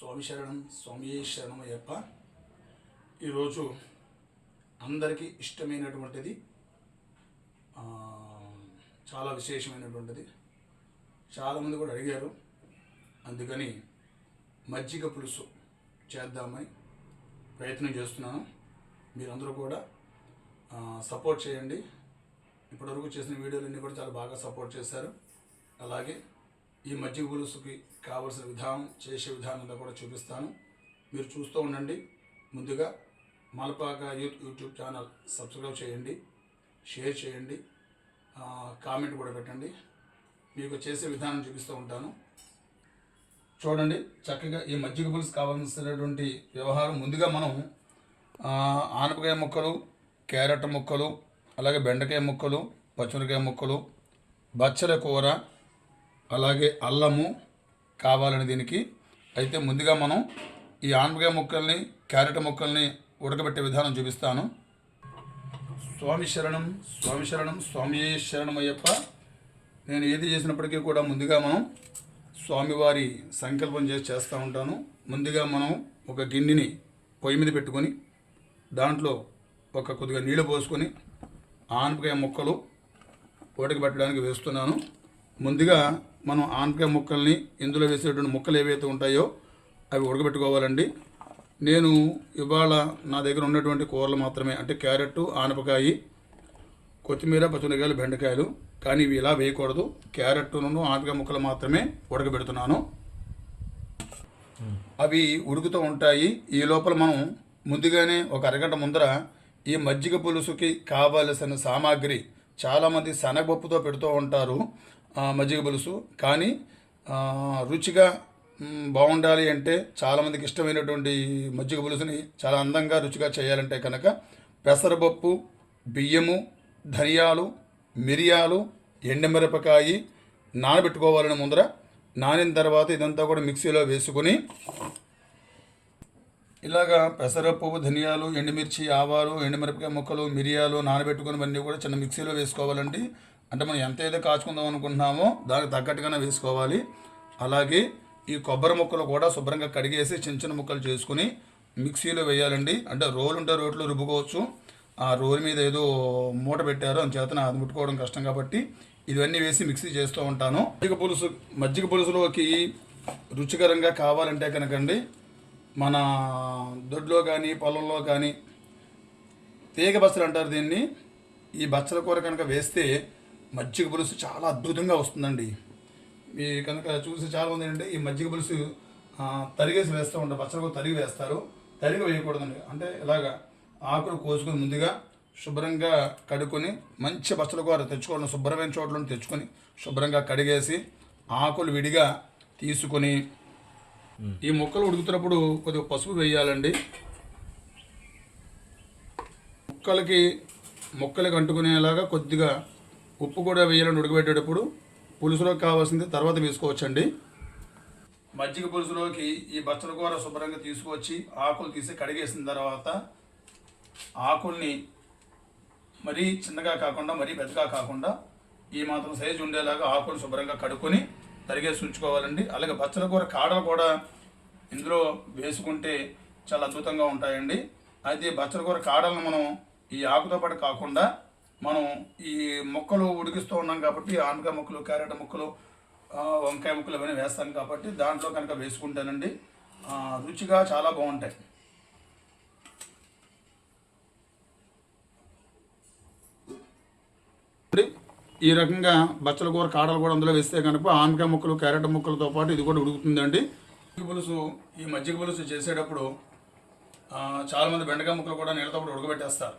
స్వామి శరణం స్వామి శరణం అయ్యప్ప ఈరోజు అందరికీ ఇష్టమైనటువంటిది చాలా విశేషమైనటువంటిది. చాలామంది కూడా అడిగారు అందుకని మజ్జిగ పులుసు చేద్దామని ప్రయత్నం చేస్తున్నాను. మీరందరూ కూడా సపోర్ట్ చేయండి. ఇప్పటివరకు చేసిన వీడియోలన్నీ కూడా చాలా బాగా సపోర్ట్ చేశారు. అలాగే ఈ మజ్జిగ పులుసుకి కావలసిన విధానం చేసే విధానంలో కూడా చూపిస్తాను. మీరు చూస్తూ ఉండండి. ముందుగా Malapaka youth YouTube channel subscribe చేయండి షేర్ చేయండి కామెంట్ కూడా పెట్టండి. మీకు చేసే విధానం చూపిస్తూ ఉంటాను. చూడండి చక్కగా ఈ మజ్జిగ పులుసు కావాల్సినటువంటి వ్యవహారం ముందుగా మనం ఆనపకాయ ముక్కలు క్యారెట్ ముక్కలు అలాగే బెండకాయ ముక్కలు పచ్చిమిరకాయ ముక్కలు బచ్చల కూర అలాగే అల్లము కావాలని దీనికి. అయితే ముందుగా మనం ఈ ఆనపకాయ ముక్కల్ని క్యారెట్ ముక్కల్ని ఉడకబెట్టే విధానం చూపిస్తాను. స్వామి శరణం స్వామి శరణం స్వామి శరణమయ్యప్ప. నేను ఏది చేసినప్పటికీ కూడా ముందుగా మనం స్వామివారి సంకల్పం చేసి చేస్తూ ఉంటాను. ముందుగా మనం ఒక గిన్నెని పొయ్యి మీద పెట్టుకొని దాంట్లో ఒక కొద్దిగా నీళ్ళు పోసుకొని ఆనపకాయ ముక్కలు ఉడకబెట్టడానికి వేస్తున్నాను. ముందుగా మనం ఆనపకాయ ముక్కల్ని ఇందులో వేసేటువంటి ముక్కలు ఏవైతే ఉంటాయో అవి ఉడకబెట్టుకోవాలండి. నేను ఇవాళ నా దగ్గర ఉన్నటువంటి కూరలు మాత్రమే అంటే క్యారెట్ ఆనపకాయ కొత్తిమీర పచ్చిమిరకాయలు బెండకాయలు కానీ ఇవి ఇలా వేయకూడదు. క్యారెట్ను ఆనపకాయ ముక్కలు మాత్రమే ఉడకబెడుతున్నాను. అవి ఉడుకుతూ ఉంటాయి. ఈ లోపల మనం ముందుగానే ఒక అరగంట ముందర ఈ మజ్జిగ పులుసుకి కావలసిన సామాగ్రి చాలామంది శనగపప్పుతో పెడుతూ ఉంటారు. మజ్జిగ పులుసు. కానీ రుచిగా బాగుండాలి అంటే చాలామందికి ఇష్టమైనటువంటి మజ్జిగ పులుసుని చాలా అందంగా రుచిగా చేయాలంటే కనుక పెసరపప్పు బియ్యము ధనియాలు మిరియాలు ఎండుమిరపకాయి నానబెట్టుకోవాలని ముందర నానిన తర్వాత ఇదంతా కూడా మిక్సీలో వేసుకొని ఇలాగా పెసరపప్పు ధనియాలు ఎండుమిర్చి ఆవాలు ఎండుమిరపకాయ ముక్కలు మిరియాలు నానబెట్టుకుని ఇవన్నీ కూడా చిన్న మిక్సీలో వేసుకోవాలండి. అంటే మనం ఎంత అయితే కాచుకుందాం అనుకుంటున్నామో దానికి తగ్గట్టుగానే వేసుకోవాలి. అలాగే ఈ కొబ్బరి ముక్కలు కూడా శుభ్రంగా కడిగేసి చిన్న చిన్న ముక్కలు చేసుకుని మిక్సీలో వేయాలండి. అంటే రోలు ఉంటే రోట్లో రుబ్బుకోవచ్చు. ఆ రోలు మీద ఏదో మూట పెట్టారు చేతన అది ముట్టుకోవడం కష్టం కాబట్టి ఇవన్నీ వేసి మిక్సీ చేస్తూ ఉంటాను. మజ్జిగ పులుసు మజ్జిగ పులుసులోకి రుచికరంగా కావాలంటే కనుకండి మన దొడ్లో కానీ పొలంలో కానీ తీగ బచ్చలు అంటారు దీన్ని. ఈ బచ్చల కూర కనుక వేస్తే మజ్జిగ పులుసు చాలా అద్భుతంగా వస్తుందండి. మీ కనుక చూసి చాలా మంది ఏంటంటే ఈ మజ్జిగ పులుసు తరిగేసి వేస్తూ ఉంటారు. పచ్చడి తరిగి వేస్తారు. తరిగి వేయకూడదండి. అంటే ఇలాగా ఆకులు కోసుకొని ముందుగా శుభ్రంగా కడుక్కొని మంచి పచ్చడి కూర తెచ్చుకోవడం శుభ్రమైన చోట్లను తెచ్చుకొని శుభ్రంగా కడిగేసి ఆకులు విడిగా తీసుకొని ఈ మొక్కలు ఉడుకుతున్నప్పుడు కొద్దిగా పసుపు వేయాలండి. ముక్కలకి మొక్కలకి అంటుకునేలాగా కొద్దిగా ఉప్పు కూడా వేయాలని ఉడకబెట్టేటప్పుడు పులుసులోకి కావాల్సింది తర్వాత వేసుకోవచ్చండి. మజ్జిగ పులుసులోకి ఈ బచ్చల కూర శుభ్రంగా తీసుకొచ్చి ఆకులు తీసి కడిగేసిన తర్వాత ఆకుల్ని మరీ చిన్నగా కాకుండా మరీ పెద్దగా కాకుండా ఈ మాత్రం సైజు ఉండేలాగా ఆకులు శుభ్రంగా కడుక్కొని తరిగేసి ఉంచుకోవాలండి. అలాగే బచ్చల కూర కాడలు కూడా ఇందులో వేసుకుంటే చాలా అద్భుతంగా ఉంటాయండి. అయితే బచ్చల కూర కాడలను మనం ఈ ఆకుతో పాటు కాకుండా మనం ఈ మొక్కలు ఉడికిస్తూ ఉన్నాం కాబట్టి ఆనకాయ ముక్కలు క్యారెట్ ముక్కలు వంకాయ ముక్కలు ఇవన్నీ వేస్తాం కాబట్టి దాంట్లో కనుక వేసుకుంటానండి. రుచిగా చాలా బాగుంటాయి. ఈ రకంగా బచ్చల కూర కాడలు కూడా అందులో వేస్తే కనుక ఆనకాయ ముక్కలు క్యారెట్ ముక్కలతో పాటు ఇది కూడా ఉడుకుతుందండి. మజ్జిగ పులుసు ఈ మజ్జిగ పులుసు చేసేటప్పుడు చాలామంది బెండకాయ ముక్కలు కూడా నీళ్ళతో ఉడకబెట్టేస్తారు.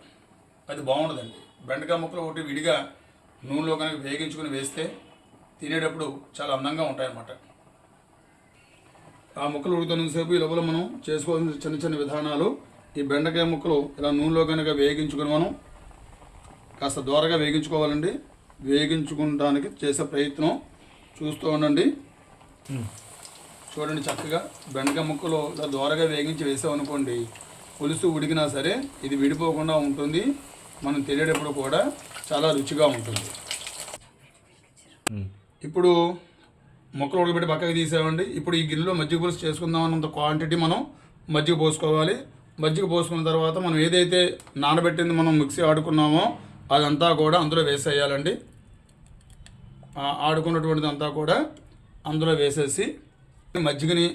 అది బాగుండదండి. బెండకాయ ముక్కలు ఒకటి విడిగా నూనెలో కనుక వేగించుకుని వేస్తే తినేటప్పుడు చాలా అందంగా ఉంటాయన్నమాట. ఆ ముక్కలు ఉడుకుతున్నంతసేపు ఈ లోపల మనం చేసుకోవాల్సిన చిన్న చిన్న విధానాలు ఈ బెండకాయ ముక్కలు ఇలా నూనెలో కనుక వేగించుకుని మనం కాస్త దూరగా వేగించుకోవాలండి. వేగించుకోవడానికి చేసే ప్రయత్నం చూస్తూ ఉండండి. చూడండి చక్కగా బెండకాయ ముక్కలు ఇలా దూరగా వేగించి వేసామనుకోండి పులుసు ఉడికినా సరే ఇది విడిపోకుండా ఉంటుంది. మనం తినేటప్పుడు కూడా చాలా రుచిగా ఉంటుంది. ఇప్పుడు ముక్కలు ఉడకబెట్టి పక్కకి తీసామండి ఇప్పుడు ఈ గిన్నెలో మజ్జిగ పులుసు చేసుకుందాం అన్నంత క్వాంటిటీ మనం మజ్జిగ పోసుకోవాలి. మజ్జిగ పోసుకున్న తర్వాత మనం ఏదైతే నానబెట్టింది మనం మిక్సీ ఆడుకున్నామో అదంతా కూడా అందులో వేసేయాలండి. ఆడుకున్నటువంటిది అంతా కూడా అందులో వేసేసి మజ్జిగని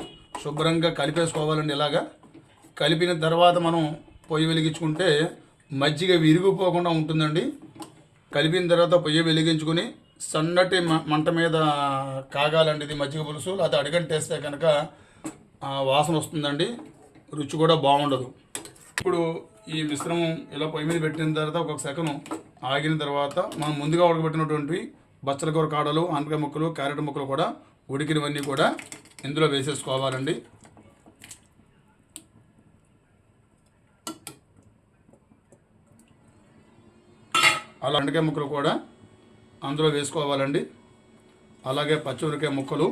శుభ్రంగా కలిపేసుకోవాలండి ఇలాగా. కలిపిన తర్వాత మనం పొయ్యి వెలిగించుకుంటే మజ్జిగ విరిగిపోకుండా ఉంటుందండి. కలిపిన తర్వాత పొయ్యి వెలిగించుకుని సన్నటి మ- మంట మీద కాగాలండి ఇది మజ్జిగ పులుసు. లేకపోతే అడిగంటేస్తే కనుక వాసన వస్తుందండి. రుచి కూడా బాగుండదు. ఇప్పుడు ఈ మిశ్రమం ఇలా పొయ్యి మీద పెట్టిన తర్వాత ఒక సెకను ఆగిన తర్వాత మనం ముందుగా ఉడకబెట్టినటువంటి బచ్చల కూర కాడలు ఆనపకాయ ముక్కలు క్యారెట్ ముక్కలు కూడా ఉడికినవన్నీ కూడా ఇందులో వేసేసుకోవాలండి. అలా అండకాయ ముక్కలు కూడా అందులో వేసుకోవాలండి. అలాగే పచ్చిమిరకాయ ముక్కలు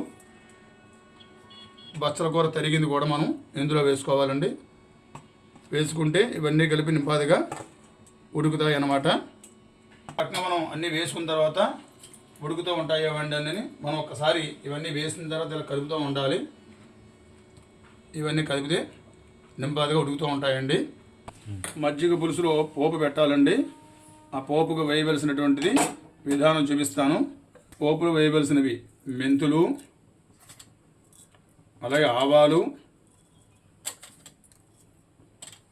బచ్చల కూర తరిగింది కూడా మనం ఇందులో వేసుకోవాలండి. వేసుకుంటే ఇవన్నీ కలిపి నింపాదిగా ఉడుకుతాయి అన్నమాట. పక్కన మనం అన్నీ వేసుకున్న తర్వాత ఉడుకుతూ ఉంటాయి అవండి అని మనం ఒకసారి ఇవన్నీ వేసిన తర్వాత ఇలా కలుపుతూ ఉండాలి. ఇవన్నీ కలిపితే నింపాదిగా ఉడుకుతూ ఉంటాయండి. మజ్జిగ పులుసులో పోపు పెట్టాలండి. ఆ పోపుకు వేయవలసినటువంటిది విధానం చూపిస్తాను. పోపులు వేయవలసినవి మెంతులు అలాగే ఆవాలు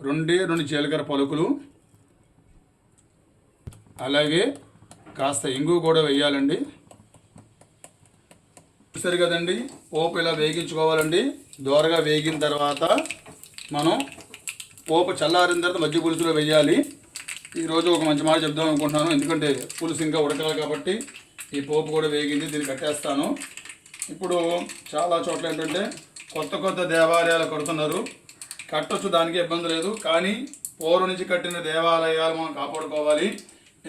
రెండే రెండు జీలకర్ర పలుకులు అలాగే కాస్త ఇంగు కూడా వేయాలండి. చూసారు కదండి పోపు ఇలా వేగించుకోవాలండి. దోరగా వేగిన తర్వాత మనం పోపు చల్లారిన తర్వాత మధ్య పులుసులో వేయాలి. ఈరోజు ఒక మంచి మాట చెప్దాం అనుకుంటున్నాను. ఎందుకంటే పులుసు ఇంకా ఉడకాలి కాబట్టి ఈ పోపు కూడా వేగింది దీన్ని కట్టేస్తాను. ఇప్పుడు చాలా చోట్ల ఏంటంటే కొత్త కొత్త దేవాలయాలు కడుతున్నారు. కట్టొచ్చు దానికి ఇబ్బంది లేదు. కానీ పూర్వం నుంచి కట్టిన దేవాలయాలు మనం కాపాడుకోవాలి.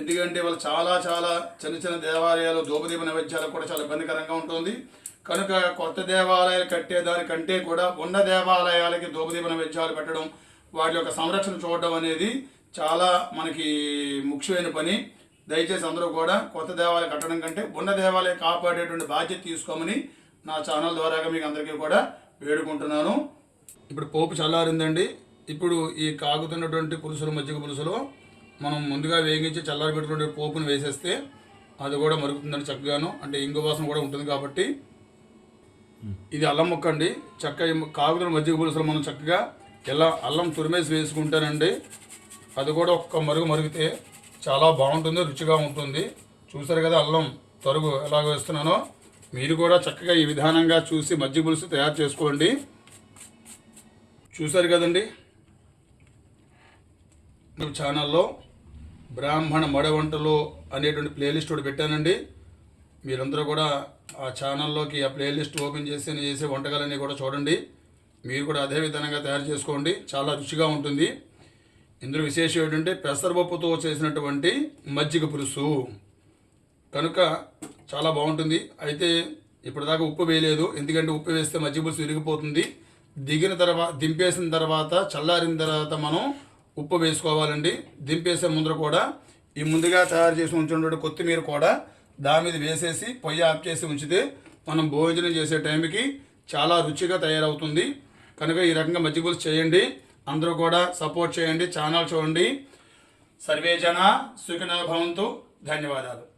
ఎందుకంటే వాళ్ళు చాలా చాలా చిన్న చిన్న దేవాలయాలు ధూపదీప నైవేద్యాలు కూడా చాలా ఇబ్బందికరంగా ఉంటుంది. కనుక కొత్త దేవాలయాలు కట్టేదానికంటే కూడా ఉన్న దేవాలయాలకి ధూపదీప నైవేద్యాలు పెట్టడం వాటి యొక్క సంరక్షణ చూడడం అనేది చాలా మనకి ముఖ్యమైన పని. దయచేసి అందరూ కూడా కొత్త దేవాలయం కట్టడం కంటే ఉన్న దేవాలయం కాపాడేటువంటి బాధ్యత తీసుకోమని నా ఛానల్ ద్వారాగా మీకు అందరికీ కూడా వేడుకుంటున్నాను. ఇప్పుడు పోపు చల్లారిందండి. ఇప్పుడు ఈ కాగుతున్నటువంటి పులుసులు మజ్జిగ పులుసులో మనం ముందుగా వేగించి చల్లారబెట్టినటువంటి పోపును వేసేస్తే అది కూడా మరుగుతుందండి చక్కగాను అంటే ఇంగు వాసన కూడా ఉంటుంది కాబట్టి. ఇది అల్లం ముక్క అండి. చక్క కాగుతున్న మజ్జిగ పులుసులు మనం చక్కగా ఎలా అల్లం తురిమేసి వేసుకుంటానండి. అది కూడా ఒక్క మరుగు మరిగితే చాలా బాగుంటుంది రుచిగా ఉంటుంది. చూసారు కదా అల్లం తరుగు ఎలాగ వేస్తున్నానో? మీరు కూడా చక్కగా ఈ విధానంగా చూసి మజ్జిగ పులుసు తయారు చేసుకోండి. చూసారు కదండి? ఛానల్లో బ్రాహ్మణ మడ వంటలు అనేటువంటి ప్లేలిస్ట్ ఒకటి పెట్టానండి. మీరందరూ కూడా ఆ ఛానల్లోకి ఆ ప్లేలిస్ట్ ఓపెన్ చేసి నేను చేసే వంటకాలన్నీ కూడా చూడండి. మీరు కూడా అదే విధంగా తయారు చేసుకోండి. చాలా రుచిగా ఉంటుంది. ఇందులో విశేషం ఏంటంటే పెసరపప్పుతో చేసినటువంటి మజ్జిగ పులుసు. కనుక చాలా బాగుంటుంది. అయితే ఇప్పటిదాకా ఉప్పు వేయలేదు. ఎందుకంటే ఉప్పు వేస్తే మజ్జిగ పులుసు విరిగిపోతుంది. దిగిన తర్వాత దింపేసిన తర్వాత చల్లారిన తర్వాత మనం ఉప్పు వేసుకోవాలండి. దింపేసే ముందర కూడా ఈ ముందుగా తయారు చేసి ఉంచినటువంటి కొత్తిమీర కూడా దాని మీద వేసేసి పొయ్యి ఆఫ్ చేసి ఉంచితే మనం భోజనం చేసే టైంకి చాలా రుచిగా తయారవుతుంది. కనుక ఈ రకంగా మజ్జిగ పులుసు చేయండి. అందరూ కూడా సపోర్ట్ చేయండి ఛానల్ చూడండి. సర్వే జన భవంతు. ధన్యవాదాలు.